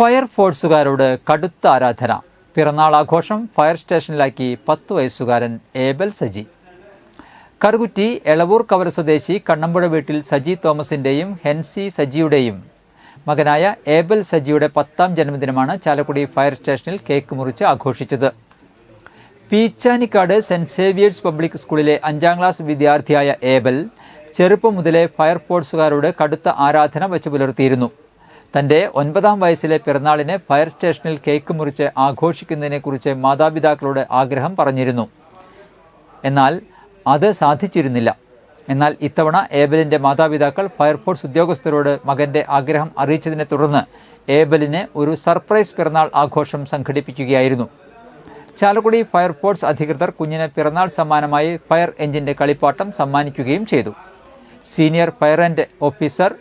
ഫയർഫോഴ്സുകാരോട് കടുത്ത ആരാധന. പിറന്നാൾ ആഘോഷം ഫയർ സ്റ്റേഷനിലാക്കി പത്ത് വയസ്സുകാരൻ ഏബൽ സജി. കറുകുറ്റി എളവൂർ കവര സ്വദേശി കണ്ണമ്പുഴ വീട്ടിൽ സജി തോമസിന്റെയും ഹെൻസി സജിയുടെയും. മകനായ ഏബൽ സജിയുടെ പത്താം ജന്മദിനമാണ് ചാലക്കുടി ഫയർ സ്റ്റേഷനിൽ കേക്ക് മുറിച്ച് ആഘോഷിച്ചത്. പീച്ചാനിക്കാട് സെന്റ് സേവിയേഴ്സ് പബ്ലിക് സ്കൂളിലെ അഞ്ചാം ക്ലാസ് വിദ്യാർത്ഥിയായ ഏബൽ ചെറുപ്പം മുതലേ ഫയർഫോഴ്സുകാരോട് കടുത്ത ആരാധന വെച്ചു പുലർത്തിയിരുന്നു. തന്റെ ഒൻപതാം വയസ്സിലെ പിറന്നാളിനെ ഫയർ സ്റ്റേഷനിൽ കേക്ക് മുറിച്ച് ആഘോഷിക്കുന്നതിനെക്കുറിച്ച് മാതാപിതാക്കളോട് ആഗ്രഹം പറഞ്ഞിരുന്നു. എന്നാൽ അത് സാധിച്ചിരുന്നില്ല. എന്നാൽ ഇത്തവണ ഏബലിന്റെ മാതാപിതാക്കൾ ഫയർഫോഴ്സ് ഉദ്യോഗസ്ഥരോട് മകന്റെ ആഗ്രഹം അറിയിച്ചതിനെ തുടർന്ന് ഏബലിന് ഒരു സർപ്രൈസ് പിറന്നാൾ ആഘോഷം സംഘടിപ്പിക്കുകയായിരുന്നു. ചാലക്കുടി ഫയർഫോഴ്സ് അധികൃതർ കുഞ്ഞിന് പിറന്നാൾ സമ്മാനമായി ഫയർ എഞ്ചിന്റെ കളിപ്പാട്ടം സമ്മാനിക്കുകയും ചെയ്തു. Senior fire and officer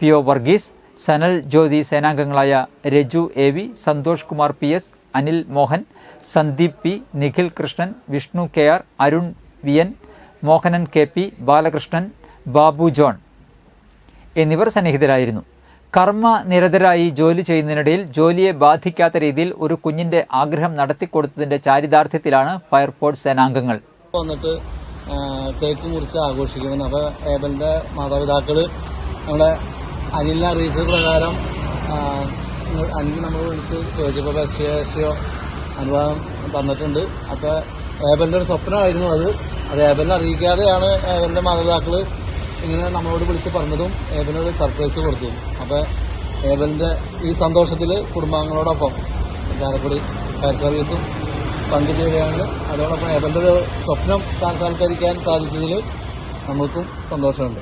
P O Varghese Sanal Jyothi സേനാംഗങ്ങളായ Raju A V Santhosh Kumar P S Anil Mohan Sandeep P Nikhil Krishnan Vishnu K R Arun V N Mohanan K P Balakrishnan Babu John എന്നിവർ സന്നിഹിതരായിരുന്നു. കർമ്മ നിരതരായി ജോലി ചെയ്യുന്നതിനിടയിൽ ജോലിയെ ബാധിക്കാത്ത രീതിയിൽ ഒരു കുഞ്ഞിന്റെ ആഗ്രഹം നടത്തിക്കൊടുത്തതിന്റെ ചാരിതാർത്ഥ്യത്തിലാണ് ഫയർഫോഴ്സ് സേനാംഗങ്ങൾ. വന്നിട്ട് കേക്ക് മുറിച്ച് ആഘോഷിക്കുന്നത് അപ്പൊ ഏബലിന്റെ മാതാപിതാക്കൾ നമ്മുടെ അനിലിനെ അറിയിച്ചത് പ്രകാരം അനിൽ നമ്മൾ വിളിച്ച് ചോദിച്ചപ്പോൾ ബെസ്റ്റ് എസ്റ്റിയോ അനുവാദം തന്നിട്ടുണ്ട്. അപ്പൊ ഏബലിന്റെ ഒരു സ്വപ്നമായിരുന്നു അത്. അത് ഏബലിനെ അറിയിക്കാതെയാണ് ഏബലിന്റെ മാതാപിതാക്കൾ ഇങ്ങനെ നമ്മളോട് വിളിച്ച് പറഞ്ഞതും ഏബലിനൊരു സർപ്രൈസ് കൊടുത്തു അപ്പൊ ഏബലിന്റെ ഈ സന്തോഷത്തിൽ കുടുംബാംഗങ്ങളോടൊപ്പം ചാലക്കുടി ഫയർ സർവീസും പങ്കുചേരുകയാണ്. അതോടൊപ്പം ഏബലിന്റെ ഒരു സ്വപ്നം സാക്ഷാത്കരിക്കാൻ സാധിച്ചതിൽ നമ്മൾക്കും സന്തോഷമുണ്ട്.